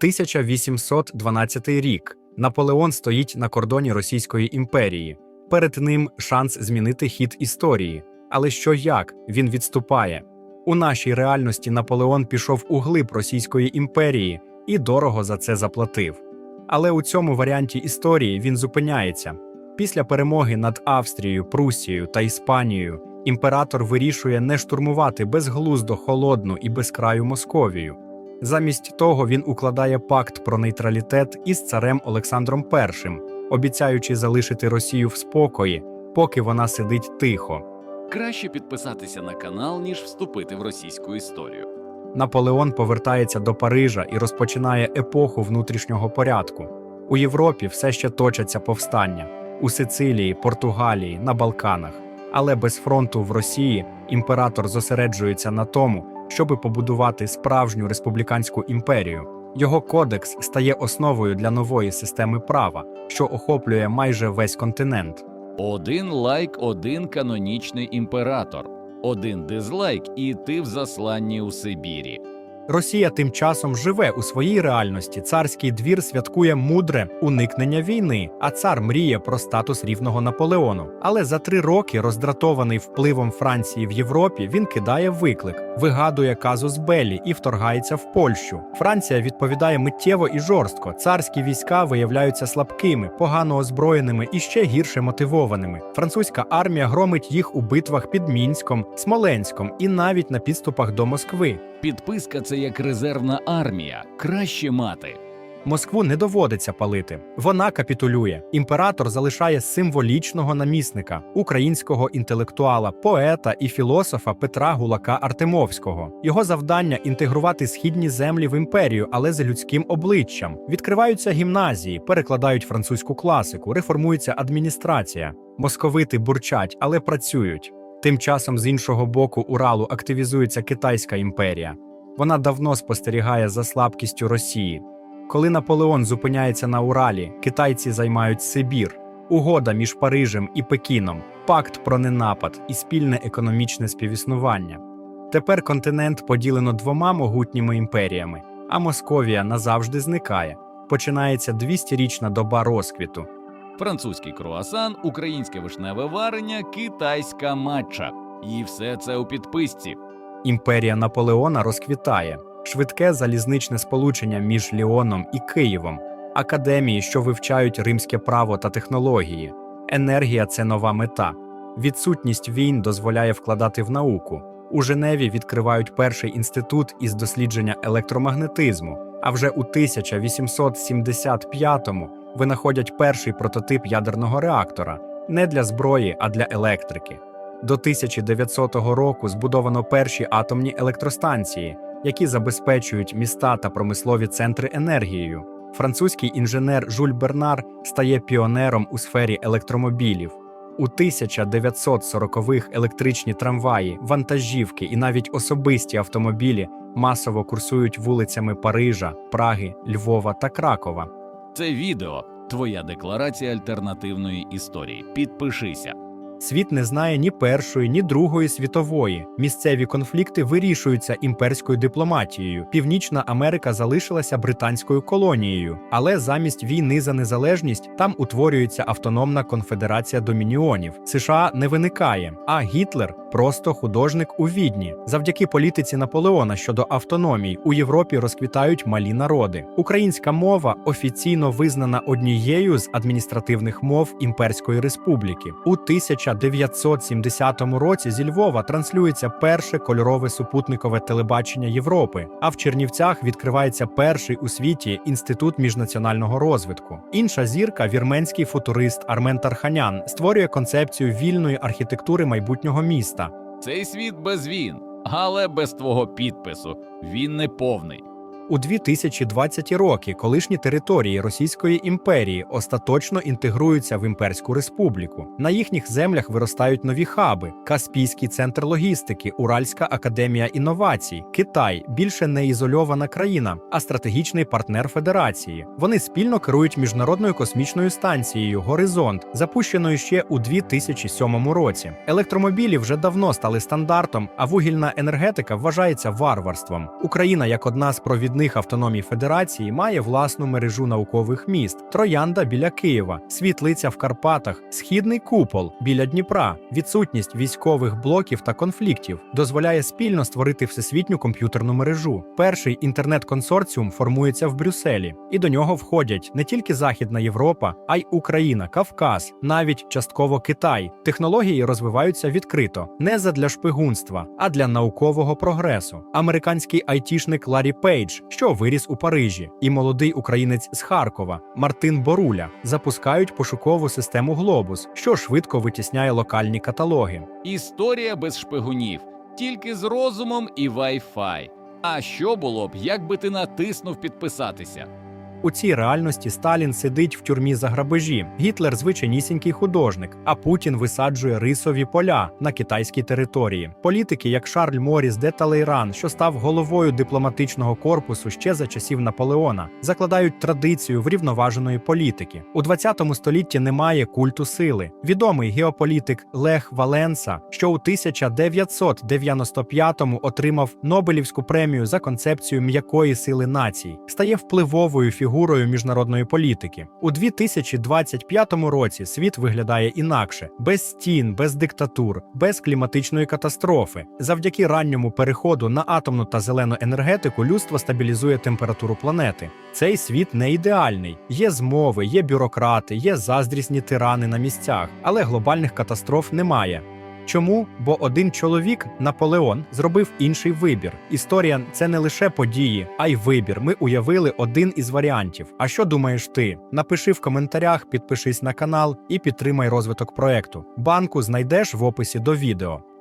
1812 рік. Наполеон стоїть на кордоні Російської імперії. Перед ним шанс змінити хід історії. Але що як він відступає? У нашій реальності Наполеон пішов у глиб Російської імперії і дорого за це заплатив. Але у цьому варіанті історії він зупиняється. Після перемоги над Австрією, Прусією та Іспанією імператор вирішує не штурмувати безглуздо холодну і безкраю Московію. Замість того він укладає пакт про нейтралітет із царем Олександром І, обіцяючи залишити Росію в спокої, поки вона сидить тихо. Краще підписатися на канал, ніж вступити в російську історію. Наполеон повертається до Парижа і розпочинає епоху внутрішнього порядку. У Європі все ще точаться повстання у Сицилії, Португалії, на Балканах. Але без фронту в Росії імператор зосереджується на тому, щоби побудувати справжню республіканську імперію. Його кодекс стає основою для нової системи права, що охоплює майже весь континент. Один лайк, один канонічний імператор, один дизлайк, і ти в засланні у Сибірі. Росія тим часом живе у своїй реальності. Царський двір святкує мудре уникнення війни, а цар мріє про статус рівного Наполеону. Але за три роки, роздратований впливом Франції в Європі, він кидає виклик, вигадує казус Беллі і вторгається в Польщу. Франція відповідає миттєво і жорстко. Царські війська виявляються слабкими, погано озброєними і ще гірше мотивованими. Французька армія громить їх у битвах під Мінськом, Смоленськом і навіть на підступах до Москви. Підписка це як резервна армія. Краще мати. Москву не доводиться палити. Вона капітулює. Імператор залишає символічного намісника, українського інтелектуала, поета і філософа Петра Гулака Артемовського. Його завдання інтегрувати східні землі в імперію, але з людським обличчям. Відкриваються гімназії, перекладають французьку класику, реформується адміністрація. Московити бурчать, але працюють. Тим часом з іншого боку Уралу активізується Китайська імперія. Вона давно спостерігає за слабкістю Росії. Коли Наполеон зупиняється на Уралі, китайці займають Сибір, угода між Парижем і Пекіном, пакт про ненапад і спільне економічне співіснування. Тепер континент поділено двома могутніми імперіями, а Московія назавжди зникає. Починається 200-річна доба розквіту. Французький круасан, українське вишневе варення, китайська матча. І все це у підписці. Імперія Наполеона розквітає, швидке залізничне сполучення між Ліоном і Києвом, академії, що вивчають римське право та технології. Енергія це нова мета. Відсутність війн дозволяє вкладати в науку. У Женеві відкривають перший інститут із дослідження електромагнетизму. А вже у 1875-му винаходять перший прототип ядерного реактора не для зброї, а для електрики. До 1900 року збудовано перші атомні електростанції, які забезпечують міста та промислові центри енергією. Французький інженер Жюль Бернар стає піонером у сфері електромобілів. У 1940-х електричні трамваї, вантажівки і навіть особисті автомобілі масово курсують вулицями Парижа, Праги, Львова та Кракова. Це відео твоя декларація альтернативної історії. Підпишися. Світ не знає ні першої, ні другої світової. Місцеві конфлікти вирішуються імперською дипломатією. Північна Америка залишилася британською колонією, але замість війни за незалежність там утворюється автономна конфедерація домініонів. США не виникає, а Гітлер просто художник у відні. Завдяки політиці Наполеона щодо автономії у Європі розквітають малі народи. Українська мова офіційно визнана однією з адміністративних мов Імперської республіки. У 1970 році зі Львова транслюється перше кольорове супутникове телебачення Європи. А в Чернівцях відкривається перший у світі інститут міжнаціонального розвитку. Інша зірка, вірменський футурист Армен Тарханян, створює концепцію вільної архітектури майбутнього міста. Цей світ без він, але без твого підпису. Він не повний. У 2020 роки колишні території Російської імперії остаточно інтегруються в імперську республіку. На їхніх землях виростають нові хаби: Каспійський центр логістики, Уральська академія інновацій, Китай більше не ізольована країна, а стратегічний партнер Федерації. Вони спільно керують міжнародною космічною станцією Горизонт, запущеною ще у 2007 році. Електромобілі вже давно стали стандартом, а вугільна енергетика вважається варварством. Україна, як одна з провідних провідних автономій Федерації має власну мережу наукових міст: Троянда біля Києва, Світлиця в Карпатах, Східний купол біля Дніпра. Відсутність військових блоків та конфліктів дозволяє спільно створити всесвітню комп'ютерну мережу. Перший інтернет-консорціум формується в Брюсселі, і до нього входять не тільки Західна Європа, а й Україна, Кавказ, навіть частково Китай. Технології розвиваються відкрито, не задля шпигунства, а для наукового прогресу. Американський айтішник Ларі Пейдж, що виріс у Парижі, і молодий українець з Харкова Мартин Боруля запускають пошукову систему Глобус, що швидко витісняє локальні каталоги. Історія без шпигунів, тільки з розумом і Wi-Fi. А що було б, якби ти натиснув підписатися? У цій реальності Сталін сидить в тюрмі за грабежі, Гітлер звичайнісінький художник, а Путін висаджує рисові поля на китайській території. Політики, як Шарль Моріс де Талейран, що став головою дипломатичного корпусу ще за часів Наполеона, закладають традицію врівноваженої політики. У 20 столітті немає культу сили. Відомий геополітик Лех Валенса, що у 1995-му отримав Нобелівську премію за концепцію м'якої сили націй, стає впливовою фігурою міжнародної політики. У 2025 році світ виглядає інакше, без стін, без диктатур, без кліматичної катастрофи. Завдяки ранньому переходу на атомну та зелену енергетику людство стабілізує температуру планети. Цей світ не ідеальний. Є змови, є бюрократи, є заздрісні тирани на місцях, але глобальних катастроф немає. Чому? Бо один чоловік, Наполеон, зробив інший вибір. Історія це не лише події, а й вибір. Ми уявили один із варіантів. А що думаєш ти? Напиши в коментарях, підпишись на канал і підтримай розвиток проекту. Банку знайдеш в описі до відео.